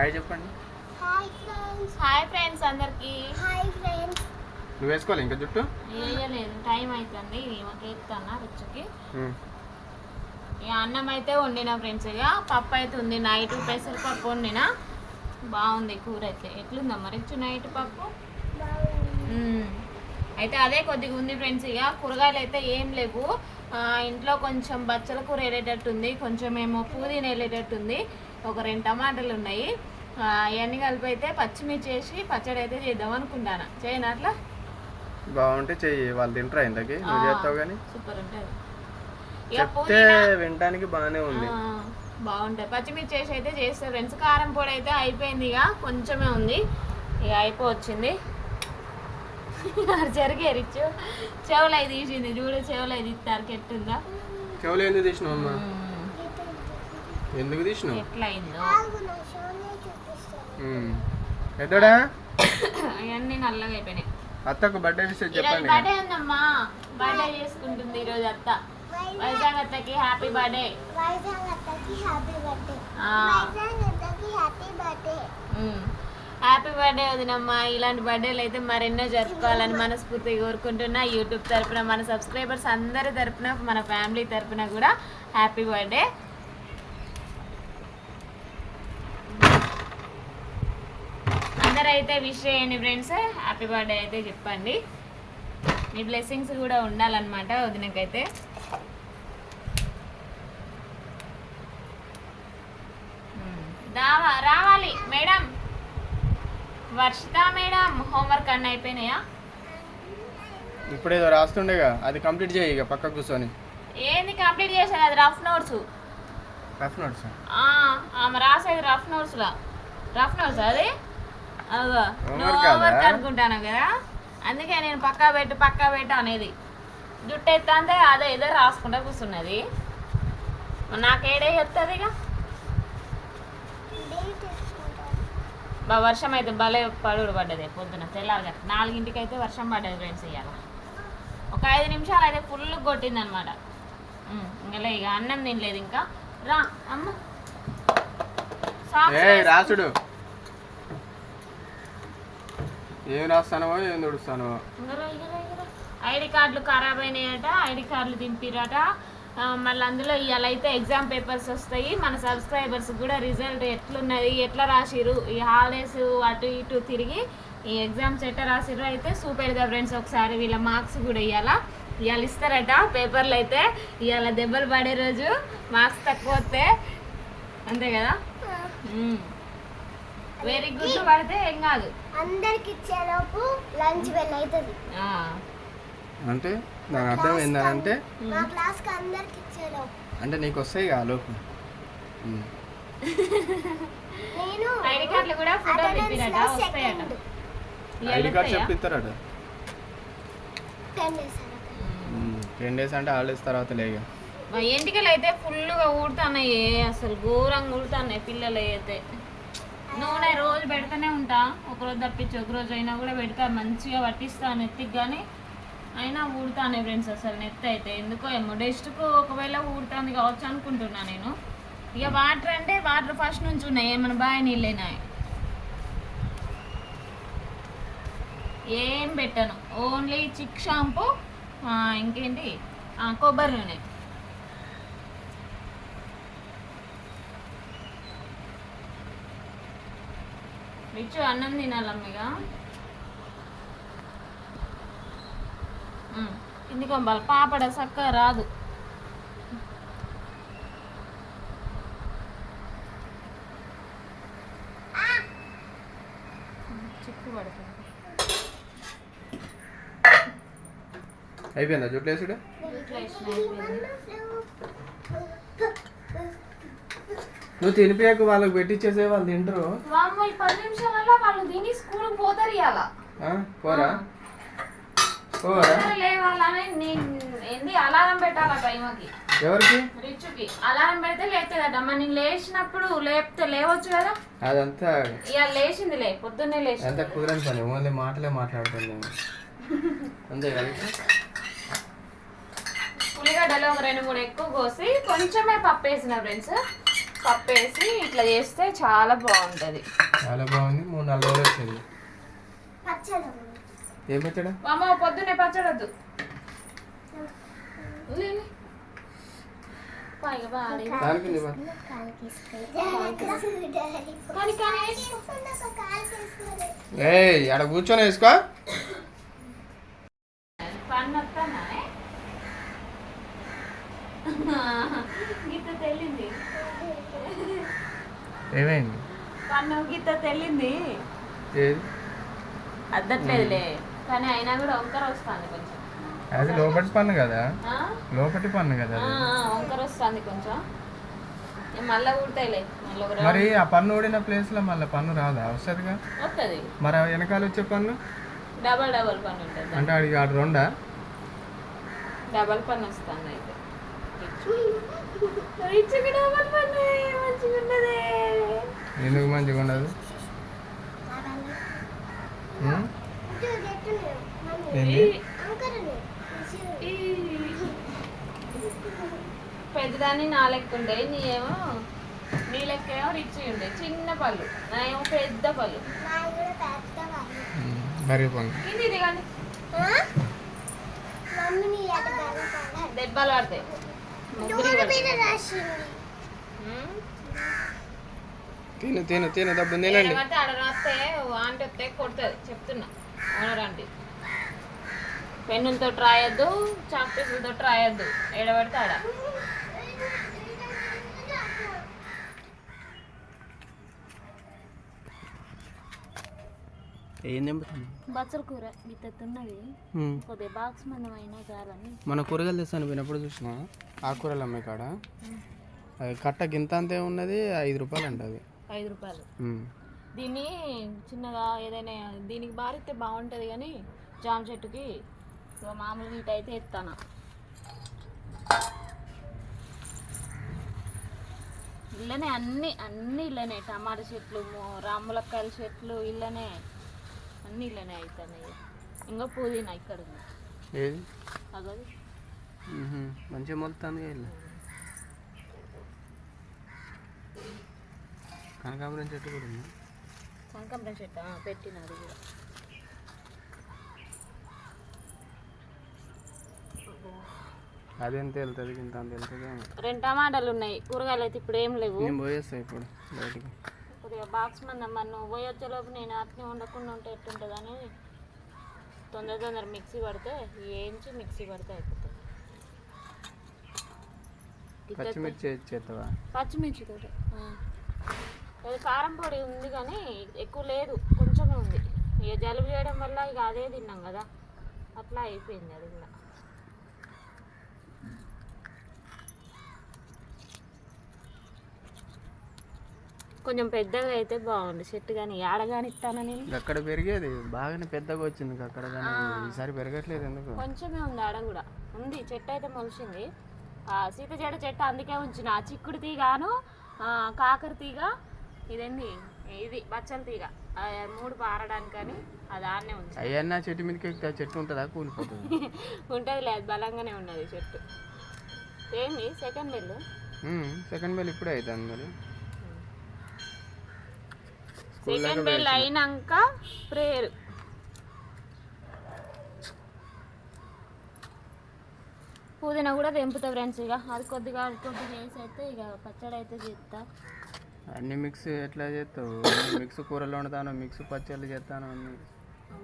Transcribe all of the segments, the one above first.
Hi చెప్పండి. Hi friends hi friends అందరికి. Hi friends నువ్వు వేసుకోవాలి ఇంకా జుట్టు? వేయలేదు టైం అవుతుంది మాకు ఎత్తానా రుచికి. ఇక అన్నం అయితే వండిన ఫ్రెండ్స్ ఇక పప్పు అయితే ఉంది. నైట్ పెసరపప్పు వండిన. బాగుంది కూర అయితే. ఎట్లుందమ్మా రిచ్ నైట్ పప్పు. అయితే అదే కొద్దిగా ఉంది ఫ్రెండ్స్ ఇక. కూరగాయలు అయితే ఏం లేవు. ఆ, ఇంట్లో కొంచెం బచ్చల కూర వెళ్ళేటట్టు ఉంది కొంచెం ఏమో పుదీన వెళ్ళేటట్టు ఉంది ఒక రెండు టమాటాలు ఉన్నాయి. ఆ, ఇవన్నీ కలిపి అయితే పచ్చిమిర్చి వేసి పచ్చడి అయితే చేద్దాం అనుకుంటాను. చేయను అట్లా? బాగుంటే చెయ్యి వాళ్ళు తింటారా ఇంతకి? నువ్వు చేస్తావు కానీ? సూపర్ ఉంటుంది. చెప్తే వినడానికి బాగానే ఉంది. ఆ, బాగుంటాయి. పచ్చిమిర్చి వేసి అయితే చేస్తే ఫ్రెండ్స్. కారం పొడి అయితే అయిపోయింది ఇక. కొంచెమే ఉంది. ఇక అయిపోవచ్చింది. జరిగే రిచ్చు చెవులు అయి తీసింది. చూడు చెవులు అయి తీస్తారు ఎట్టుందా చెవులు ఎందుకు తీసినావు అమ్మా? ఎందుకు తీసినావు? ఎట్లా అయిందో ఆగు నా షోనే చూపిస్తాను ఉమ్. పెద్దోడా అవన్నీ నల్లగా అయిపోయినాయి. అత్తకు బర్త్డే విషయం చెప్పండి. బర్త్డే ఉందమ్మా. బర్త్డే చేసుకుంటుంది ఈరోజు అత్త. వైజాగ్ అత్తకి హ్యాపీ బర్త్డే వైజాగ్ అత్తకి హ్యాపీ బర్త్డే. వైజాగ్ అత్తకి హ్యాపీ బర్త్డే హ్యాపీ బర్త్డే వదినమ్మా. ఇలాంటి బర్త్డేలు అయితే మరెన్నో జరుపుకోవాలని మనస్ఫూర్తిగా కోరుకుంటున్నా. యూట్యూబ్ తరపున మన సబ్స్క్రైబర్స్ అందరి తరపున మన ఫ్యామిలీ తరపున కూడా హ్యాపీ బర్త్డే అందరైతే విష్ చేయండి ఫ్రెండ్స్. హ్యాపీ బర్త్డే అయితే చెప్పండి. మీ బ్లెస్సింగ్స్ కూడా ఉండాలన్నమాట వదినకైతే. ఉమ్, దావా రావాలి మేడం. వర్షిత మేడం హోంవర్క్ అన్నీ అయిపోయినాయా? ఇప్పుడు ఏదో రాస్తుండేగా అది కంప్లీట్ చేయి ఇక పక్క కూర్చొని. ఏంది కంప్లీట్ చేసేది అది రఫ్ నోట్స్ రఫ్ నోట్స్ ఆమె రాసేది రఫ్ నోట్స్లా రఫ్ నోట్స్ అది? నువ్వు అనుకుంటాను కదా? అందుకే నేను పక్కా పెట్టు పక్కా పెట్టు అనేది. జుట్టు ఎత్తా అంటే అదే ఏదో రాసుకుంటా కూర్చున్నది. నాకేడే చెప్తుంది ఇక బా వర్షం అయితే భలే పడుడు పడ్డది పొద్దున. తెల్లారగా నాలుగింటికి అయితే వర్షం పడ్డది ఫ్రెండ్స్ ఇవాళ ఒక ఐదు నిమిషాలు అయితే ఫుల్ కొట్టింది అనమాట ఇంకా ఇక అన్నం తినలేదు ఇంకా. రా అమ్మ. రాసుడు. ఏం రాస్తానో ఏం తుడుస్తానో. ఐడి కార్డులు ఖరాబ్ అయినాయట ఐడి కార్డులు దింపిరట. మళ్ళీ అందులో ఇవాళ అయితే ఎగ్జామ్ పేపర్స్ వస్తాయి. మన సబ్స్క్రైబర్స్ కూడా రిజల్ట్ ఎట్లున్నది ఎట్లా రాసిరు ఈ హాలిడేస్ అటు ఇటు తిరిగి ఈ ఎగ్జామ్స్ ఎట్లా రాసిరు అయితే చూపెడదా ఫ్రెండ్స్ ఒకసారి వీళ్ళ మార్క్స్ కూడా ఇవాళ. ఇవాళ ఇస్తారట పేపర్లు అయితే ఇవాళ దెబ్బలు పడే రోజు మార్క్స్ తక్కువ వస్తే అంతే కదా? వెరీ గుడ్ పడితే ఏం కాదు. అందరికి ఇచ్చేలోపు లంచ్ బెల్ అవుతుంది ఆ. అంటే దాని అర్థం ఏంటంటే మా క్లాస్కి అందరికి ఇచ్చేలోపు. అంటే నీకు వస్తాయి కదా లోపు. నేను ఐడి కార్డులు కూడా ఫోటో తిప్పిరట వస్తాయట. ID card? చెప్పిస్తారట Ten days అలా. టెన్ డేస్ అంటే హాలిడేస్ తర్వాత లేక మా ఎంటికలు అయితే ఫుల్గా ఊడుతున్నాయి అసలు ఘోరంగా ఊడుతున్నాయి పిల్లలు అయితే నూనె రోజు పెడతానే ఉంటా. ఒకరోజు తప్పించి ఒకరోజు అయినా కూడా పెడతా మంచిగా పట్టిస్తా నెత్తికి కానీ అయినా ఊడుతానే ఫ్రెండ్స్ అసలు నెత్తి అయితే. ఎందుకో ఏమో డస్ట్కు ఒకవేళ ఊడుతుంది కావచ్చు అనుకుంటున్నా నేను. ఇక వాటర్ అంటే వాటర్ ఫస్ట్ నుంచి ఉన్నాయి ఏమైనా బాగా నీళ్ళైనాయి ఏం పెట్టను. ఓన్లీ చిక్ షాంపూ ఇంకేంటి? కొబ్బరి నూనె. రిచు అన్నం తినాలమ్మగా ఇందుకో వాళ్ళ పాపడ రాదు. చిక్కు పడుతుంది. అయిపోయిందా? జుట్లు వేసుడు? ఇట్లా వేసిన అయిపోయింది. నువ్వు తినిపోయాక వాళ్ళకి పెట్టించేసే వాళ్ళు తింటారు. వామ్మో, ఈ పది నిమిషాలలో వాళ్ళు తిని స్కూల్కి పోతారు ఇవాళ ఆ? పోరా? పోరా? లేవాలని నేను ఏంది అలారం పెట్టాల టైంకి? ఎవరికి? రిచుకి అలారం పెడితే లేస్తుందట మరి నేను లేచినప్పుడు లేపితే లేవచ్చు కదా? అదంతా ఇవాళ లేచింది లే పొద్దున్నే లేచింది. అంతా కుదరని పని? ఓన్లీ మాటలే మాట్లాడుతున్నాను అంతే కదా ఉల్లిగడ్డలు ఒక రెండు మూడు ఎక్కువ కోసి కొంచెమే పప్పు వేసిన ఫ్రెండ్స్. పప్పు వేసి ఇట్లా చేస్తే చాలా బాగుంటుంది. చాలా బాగుంది. మూడు నాలుగు రోజులు వచ్చింది. పచ్చడి. ఏం పెట్టాడా మామ పొద్దున్నే పచ్చడద్దు. ఏయ్ ఆడ కూర్చొని వేసుకో. పన్ను వస్తానా గీత తెల్లింది ఏమైంది? పన్ను గీత తెల్లింది. ఏది? అద్దట్లేదులే. కానీ అయినా కూడా వంకర వస్తుంది కొంచెం. అది లోపటి పన్ను కదా? లోపటి పన్ను కదా వంకర వస్తుంది కొంచెం. మళ్ళా ఒక మరి ఆ పన్ను ఊడిన ప్లేస్లో మళ్ళీ పన్ను రాదా? వస్తుందిగా? వస్తుంది మరి వెనకాల వచ్చే పన్ను? డబల్ డబల్ పన్ను ఉంటుంది. అంటే ఆడికి ఆడు రెండా? డబల్ పన్ను వస్తుంది అయితే రిచ్కి డబల్ పన్ను మంచిగా ఉన్నది ఎందుకు మంచిగా ఉండదు? ఏంది? పెద్దదాన్ని నా లెక్క ఉండే నీ ఏమో నీ లెక్క ఏమో రిచ్ ఉండే. చిన్న పళ్ళు నా ఏమో పెద్ద పళ్ళు. మరి ఇది కానీ? దెబ్బలు పడతాయి. తిను తిను తిను డబ్బు తినండి. ఏమంటే ఆడ రాస్తే ఆంటీ వస్తే కొడుతుంది చెప్తున్నా. Owner aunty. పెన్నులతో రాయొద్దు చాక్ పీసులతో రాయొద్దు ఏడబడితే ఆడ. ఏం బచ్చల కూర కొద్దిగా బాక్స్ మందం అయినా చాలని మన కూరగాయలు తెస్తాను పోయినప్పుడు చూసిన. ఆకుకూరలు అమ్మే కాడ. అది కట్ట గింత అంతే ఉన్నది ఐదు రూపాయలు అంట అది. ఐదు రూపాయలు. దీన్ని చిన్నగా ఏదైనా దీనికి బారితే బాగుంటుంది కానీ జామ చెట్టుకి ఇక మామూలుగా ఇటు అయితే ఎత్తాను. ఇళ్ళనే అన్ని అన్ని ఇళ్ళనే టమాటా చెట్లు రాములక్కాయల చెట్లు ఇళ్ళనే అన్ని అవుతున్నాయి ఇంకా పుదీనా ఇక్కడ ఉంది. ఏది? అగది. మంచిగా మొలుతుంది ఇల్లు. కనకాంబరం చెట్టు కూడా ఉంది? సంకంబరం చెట్టు? ఆ, పెట్టినది కూడా. అదెంత వెళ్తుంది? ఇంత అంత వెళ్తుంది రెండు టమాటాలు ఉన్నాయి. కూరగాయలు అయితే ఇప్పుడు ఏం లేవు. నేను పోయేస్తాను ఇప్పుడు బయటికి. కొద్దిగా బాక్స్ మంది మరి నువ్వు పోయి వచ్చేలోపు నేను అట్నే ఉండకుండా ఉంటే ఎట్టుంటుందని తొందర తొందర మిక్సీ పడితే ఏంచి మిక్సీ పడితే అయిపోతుంది. పచ్చిమిర్చి చేస్తావా? పచ్చిమిర్చి తోటి అది కారం పొడి ఉంది కానీ ఎక్కువ లేదు కొంచెమే ఉంది. ఇక జలుబు చేయడం వల్ల ఇక అదే తిన్నాం కదా అట్లా అయిపోయింది అది కూడా. కొంచెం పెద్దగా అయితే బాగుంది చెట్టు కానీ ఏడగాని ఇస్తాను నేను? అక్కడ పెరిగేది. బాగానే పెద్దగా వచ్చింది అక్కడ కానీ ఈసారి పెరగట్లేదు ఎందుకు? కొంచెమే ఉంది ఆడ కూడా. ఉంది. చెట్టు అయితే మొలిచింది. ఆ సీత చెట్టు చెట్టు అందుకే ఉంచిన. ఆ చిక్కుడు తీగాను ఆ, కాకర తీగ ఇదండి ఇది బచ్చల తీగ. మూడు పారడానికని అది ఆడనే ఉంది అయ్యన్నా చెట్టు మీదకి ఎక్కితే చెట్టు ఉంటుందా? కూలిపోతుంది? ఉంటుంది లేదు. బలంగానే ఉన్నది చెట్టు. ఏంది? సెకండ్ బిల్లు సెకండ్ బెల్ ఇప్పుడే అవుతుంది మరి. సెకండ్ బిల్ అయినాక ప్రేయర్. పుదీనా కూడా తెంపుతా ఫ్రెండ్స్ ఇక అది కొద్దిగా అది కొద్దిగా వేసి అయితే ఇక పచ్చడి అయితే చేస్తా. అన్ని మిక్స్ ఎట్లా చేస్తావు? మిక్స్ కూరలు వండుతాను మిక్స్ పచ్చళ్ళు చేస్తాను అన్ని.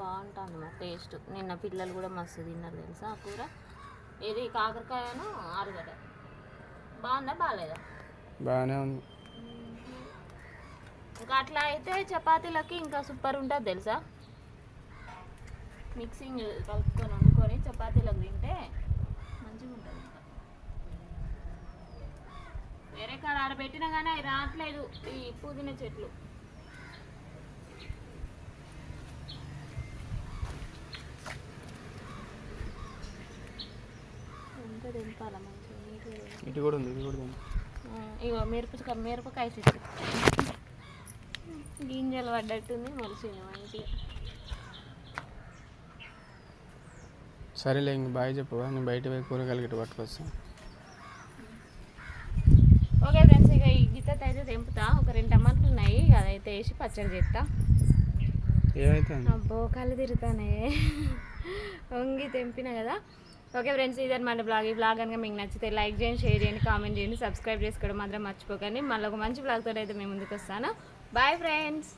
బాగుంటుంది మా టేస్ట్ నిన్న పిల్లలు కూడా మస్తు తిన్నారు తెలుసా ఆ కూర? ఇది కాకరకాయను ఆలుగడ్డ. బాగుందా? బాగాలేదా? బాగానే ఉంది. ఇంకా అట్లా అయితే చపాతీలకి ఇంకా సూపర్ ఉంటుంది తెలుసా? మిక్సింగ్ కలుపుకొని వండుకొని చపాతీలకు తింటే మంచిగా ఉంటుంది వేరే కాడ ఆడ పెట్టినా కానీ అవి రావట్లేదు ఈ పుదీనా చెట్లు. ఇటు కూడా ఉంది ఇది కూడా ఉంది. ఇగో మిరపకాయ మిరపకాయ చెట్టు. గింజలు పడ్డట్టుంది మొలిసింది మంచిగా సరేలే ఇంక బాయ్ చెప్పవా నేను బయట పోయి కూరగాయలు గిట్ట పట్టుకొస్తాను ఓకే ఫ్రెండ్స్ ఇక ఈ గీత అయితే తెంపుతా. ఒక రెండు టమాటాలు ఉన్నాయి అదైతే వేసి పచ్చడి చేస్తా. ఏమైతుంది? అబ్బో కళ్ళు తిరుగుతానే వంగి తెంపిన కదా. ఓకే ఫ్రెండ్స్ ఇదన్నమాట బ్లాగ్. ఈ బ్లాగ్ కనుక మీకు నచ్చితే లైక్ చేయండి షేర్ చేయండి కామెంట్ చేయండి సబ్స్క్రైబ్ చేసుకోవడం మాత్రం మర్చిపోకండి. మళ్ళీ ఒక మంచి బ్లాగ్ తోటి అయితే మేము ముందుకు వస్తాను. Bye friends